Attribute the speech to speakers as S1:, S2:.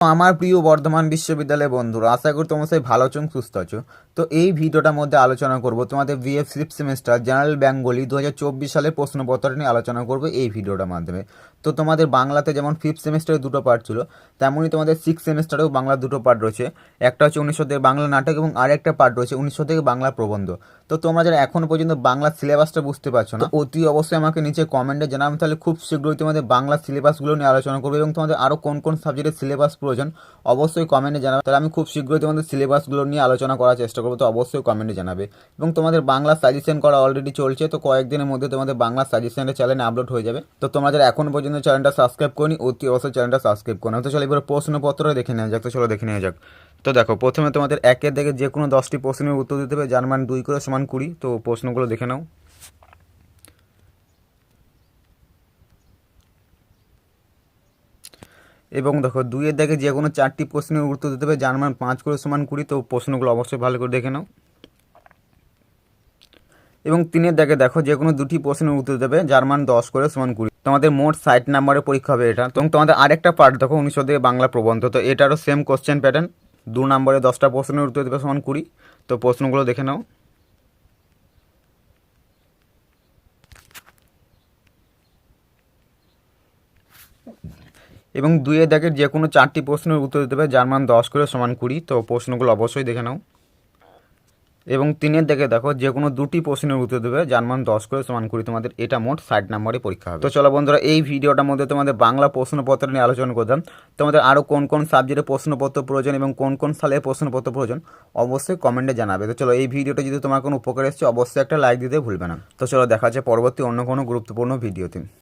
S1: আমার প্রিয় বর্ধমান বিশ্ববিদ্যালয়ের বন্ধুরা, আশা করি তোমার সবাই ভালো আছো সুস্থ আছো। তো এই ভিডিওটার মধ্যে আলোচনা করব তোমাদের বিএফ ফিফথ সেমিস্টার, জেনারেল বেঙ্গলি দু হাজার চব্বিশ সালের প্রশ্নপত্র নিয়ে আলোচনা করব এই ভিডিওটার মাধ্যমে। তো তোমাদের বাংলাতে যেমন ফিফথ সেমিস্টারে দুটো পার্ট ছিল, তেমনই তোমাদের সিক্স সেমিস্টারেও বাংলা দুটো পার্ট রয়েছে। একটা হচ্ছে উনিশশো থেকে বাংলা নাটক এবং আরেকটা পার্ট রয়েছে উনিশশো থেকে বাংলা প্রবন্ধ। তো তোমরা যারা এখনও পর্যন্ত বাংলা সিলেবাসটা বুঝতে পারছ না, অতি অবশ্যই আমাকে নিচে কমেন্টে জানাবে, তাহলে খুব শীঘ্রই তোমাদের বাংলা সিলেবাসগুলো নিয়ে আলোচনা করব এবং তোমাদের আরও কোন কোন সাবজেক্টের সিলেবাস প্রয়োজন, অবশ্যই কমেন্টে জানাবে। তাহলে আমি খুব শীঘ্রই তোমাদের সিলেবাসগুলো নিয়ে আলোচনা করার চেষ্টা করব, তো অবশ্যই কমেন্টে জানাবে। এবং তোমাদের বাংলা সাজেশন করা অলরেডি চলছে, তো কয়েকদিনের মধ্যে তোমাদের বাংলা সাজেশনের চ্যানেলে আপলোড হয়ে যাবে। তো তোমরা যারা এখন পর্যন্ত চ্যানেলটা সাবস্ক্রাইব করি অতি অবশ্যই চ্যানেলটা সাবস্ক্রাইব করো। তো চলো এবার প্রশ্নপত্র দেখে নেওয়া যাক, তো চলো দেখে নেওয়া যাক। তো দেখো, প্রথমে তোমাদের একের দিকে যে কোনো দশটি প্রশ্নের উত্তর দিতে হবে, যার মান দুই করে সমান কুড়ি, তো প্রশ্নগুলো দেখে নাও। এবং দেখো দুইয়ের দাগে যে কোনো চারটি প্রশ্নের উত্তর দিতে হবে, যার মান পাঁচ করে সমান কুড়ি, তো প্রশ্নগুলো অবশ্যই ভালো করে দেখে নাও। এবং তিনের দাগে দেখো যে কোনো দুটি প্রশ্নের উত্তর দেবে যার মান দশ করে সমান কুড়ি। তোমাদের মোট ষাট নাম্বারের পরীক্ষা হবে এটা। এবং তোমাদের আরেকটা পার্ট দেখো উনিশশো থেকে বাংলা প্রবন্ধ। তো এটারও সেম কোশ্চেন প্যাটার্ন দু নম্বরে দশটা প্রশ্নের উত্তর দেবে সমান কুড়ি। তো প্রশ্নগুলো দেখে নাও। এবং দুইয়ের দাগের যে কোনো চারটি প্রশ্নের উত্তর দিতে হবে। যার মান দশ করে সমান কুড়ি, তো প্রশ্নগুলো অবশ্যই দেখে নাও। এবং তিনের দিকে দেখো, যে কোনো দুটি প্রশ্নের উত্তর দেবে যার মান দশ করে সমান কুড়ি, তোমাদের এটা মোট ষাট নম্বরে পরীক্ষা হবে। তো চলো বন্ধুরা, এই ভিডিওটার মধ্যে তোমাদের বাংলা প্রশ্নপত্র নিয়ে আলোচনা করতাম তোমাদের আরও কোন কোন সাবজেক্টে প্রশ্নপত্র প্রয়োজন এবং কোন কোন সালে প্রশ্নপত্র প্রয়োজন, অবশ্যই কমেন্টে জানাবে। তো চলো, এই ভিডিওটা যদি তোমার কোনো উপকার এসছে, অবশ্যই একটা লাইক দিতে ভুলবে না। তো চলো, দেখা যাচ্ছে পরবর্তী অন্য কোনো গুরুত্বপূর্ণ ভিডিওতে।